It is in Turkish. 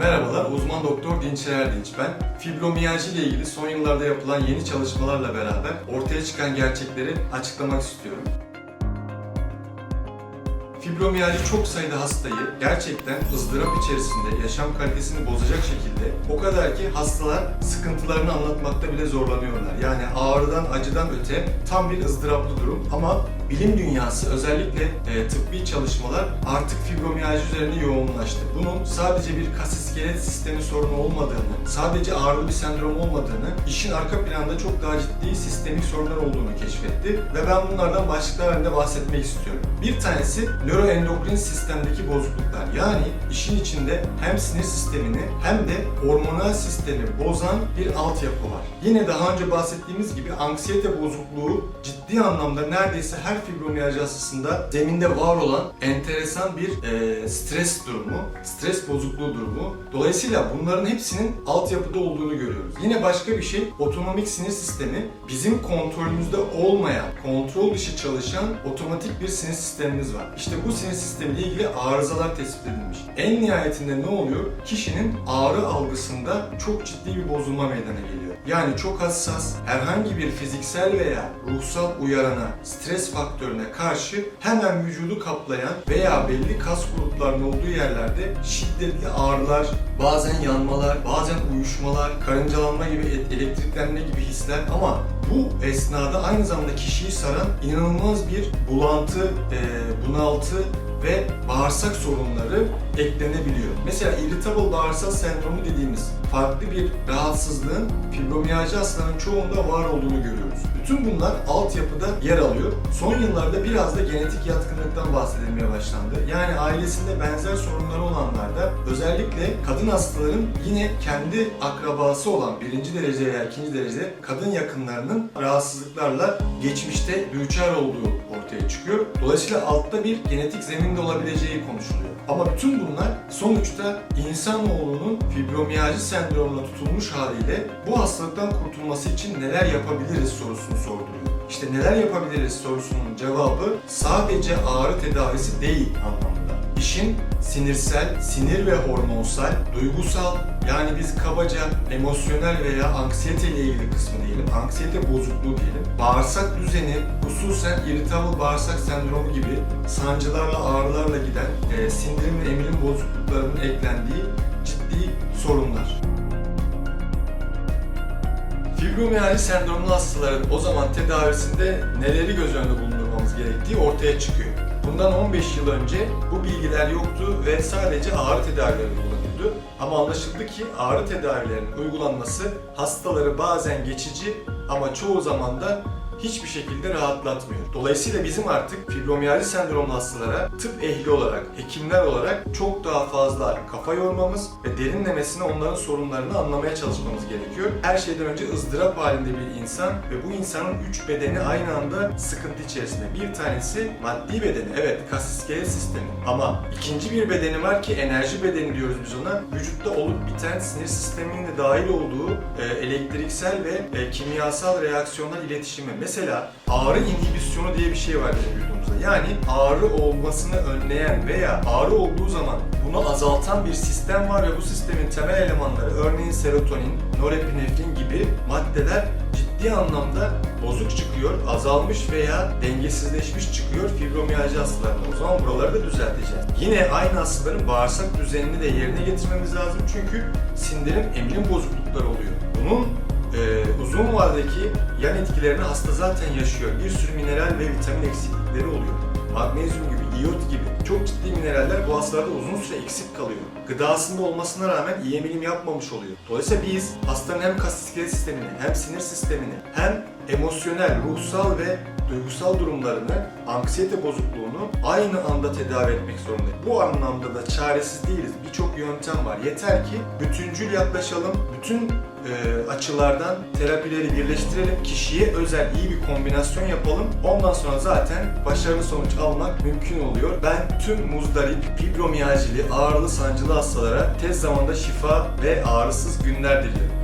Merhabalar, uzman doktor Dinçer Erdinç ben. Fibromiyalji ile ilgili son yıllarda yapılan yeni çalışmalarla beraber ortaya çıkan gerçekleri açıklamak istiyorum. Fibromiyalji çok sayıda hastayı gerçekten ızdırap içerisinde yaşam kalitesini bozacak şekilde o kadar ki hastalar sıkıntılarını anlatmakta bile zorlanıyorlar. Yani ağrıdan, acıdan öte tam bir ızdıraplı durum ama bilim dünyası özellikle e, tıbbi çalışmalar artık fibromiyalji üzerine yoğunlaştı. Bunun sadece bir kas iskelet sistemi sorunu olmadığını, sadece ağrılı bir sendrom olmadığını, işin arka planda çok daha ciddi sistemik sorunlar olduğunu keşfetti ve ben bunlardan başlıklar halinde bahsetmek istiyorum. Bir tanesi nöroendokrin sistemdeki bozukluklar. Yani işin içinde hem sinir sistemini hem de hormonal sistemi bozan bir altyapı var. Yine daha önce bahsettiğimiz gibi anksiyete bozukluğu ciddi anlamda neredeyse her fibromiyalji hastasında zeminde var olan enteresan bir e, stres durumu, stres bozukluğu durumu. Dolayısıyla bunların hepsinin altyapıda olduğunu görüyoruz. Yine başka bir şey otonomik sinir sistemi bizim kontrolümüzde olmayan, kontrol dışı çalışan otomatik bir sinir sistemimiz var. İşte bu sinir sistemiyle ilgili arızalar tespit edilmiş. En nihayetinde ne oluyor? Kişinin ağrı algısında çok ciddi bir bozulma meydana geliyor. Yani çok hassas, herhangi bir fiziksel veya ruhsal uyarana, stres faktörüne karşı hemen vücudu kaplayan veya belli kas gruplarının olduğu yerlerde şiddetli ağrılar, bazen yanmalar, bazen uyuşmalar, karıncalanma gibi, elektriklenme gibi hisler ama bu esnada aynı zamanda kişiyi saran inanılmaz bir bulantı, e, bunaltı ve bağırsak sorunları eklenebiliyor. Mesela irritable bağırsak sendromu dediğimiz farklı bir rahatsızlığın fibromiyalji hastalarının çoğunda var olduğunu görüyoruz. Bütün bunlar altyapıda yer alıyor. Son yıllarda biraz da genetik yatkınlıktan bahsedilmeye başlandı. Yani ailesinde benzer sorunları olanlarda özellikle kadın hastaların yine kendi akrabası olan birinci derece veya ikinci derece kadın yakınlarının rahatsızlıklarla geçmişte düçar olduğu ortaya çıkıyor. Dolayısıyla altta bir genetik zeminde olabileceği konuşuluyor. Ama bütün bunlar sonuçta insanoğlunun fibromiyalji sendromuna tutulmuş haliyle bu hastalıktan kurtulması için neler yapabiliriz sorusunu sorduruyor. İşte neler yapabiliriz sorusunun cevabı sadece ağrı tedavisi değil anlamında. İşin sinirsel, sinir ve hormonsal, duygusal yani biz kabaca emosyonel veya anksiyete ile ilgili kısmı diyelim, anksiyete bozukluğu diyelim, bağırsak düzeni, hususen irritable bağırsak sendromu gibi sancılarla, ağrılarla giden e, sindirim ve emilim bozukluklarının eklendiği ciddi sorunlar. Fibromiyalji sendromlu hastaların o zaman tedavisinde neleri göz önünde bulundurmamız gerektiği ortaya çıkıyor. Bundan 15 yıl önce bu bilgiler yoktu ve sadece ağrı tedavileri uygulanıyordu. Ama anlaşıldı ki ağrı tedavilerinin uygulanması hastaları bazen geçici ama çoğu zaman da hiçbir şekilde rahatlatmıyor. Dolayısıyla bizim artık fibromiyalji sendromlu hastalara tıp ehli olarak, hekimler olarak çok daha fazla kafa yormamız ve derinlemesine onların sorunlarını anlamaya çalışmamız gerekiyor. Her şeyden önce ızdırap halinde bir insan ve bu insanın üç bedeni aynı anda sıkıntı içerisinde. Bir tanesi maddi bedeni, evet kas iskelet sistemi. Ama ikinci bir bedeni var ki enerji bedeni diyoruz biz ona. Vücutta olup biten sinir sisteminin de dahil olduğu e, elektriksel ve e, kimyasal reaksiyonlar iletişimi. Mesela ağrı inhibisyonu diye bir şey var bizim vücudumuzda. Yani ağrı olmasını önleyen veya ağrı olduğu zaman bunu azaltan bir sistem var ve bu sistemin temel elemanları örneğin serotonin, norepinefrin gibi maddeler ciddi anlamda bozuk çıkıyor, azalmış veya dengesizleşmiş çıkıyor fibromiyalji hastalarında. O zaman buraları da düzelteceğiz. Yine aynı hastaların bağırsak düzenini de yerine getirmemiz lazım çünkü sindirim emilim bozuklukları oluyor. Bunun e, uzun vadedeki yan etkilerini hasta zaten yaşıyor. Bir sürü mineral ve vitamin eksiklikleri oluyor. Magnezyum gibi, iot gibi çok ciddi mineraller bu hastalarda uzun süre eksik kalıyor. Gıdasında olmasına rağmen iyi yapmamış oluyor. Dolayısıyla biz hastanın hem kas iskelet sistemini, hem sinir sistemini, hem emosyonel, ruhsal ve duygusal durumlarını, anksiyete bozukluğunu aynı anda tedavi etmek zorundayız. Bu anlamda da çaresiz değiliz. Birçok yöntem var. Yeter ki bütüncül yaklaşalım, bütün e, açılardan terapileri birleştirelim, kişiye özel iyi bir kombinasyon yapalım. Ondan sonra zaten başarılı sonuç almak mümkün oluyor. Ben tüm muzdarip, fibromiyajili, ağrılı sancılı hastalara tez zamanda şifa ve ağrısız günler diliyorum.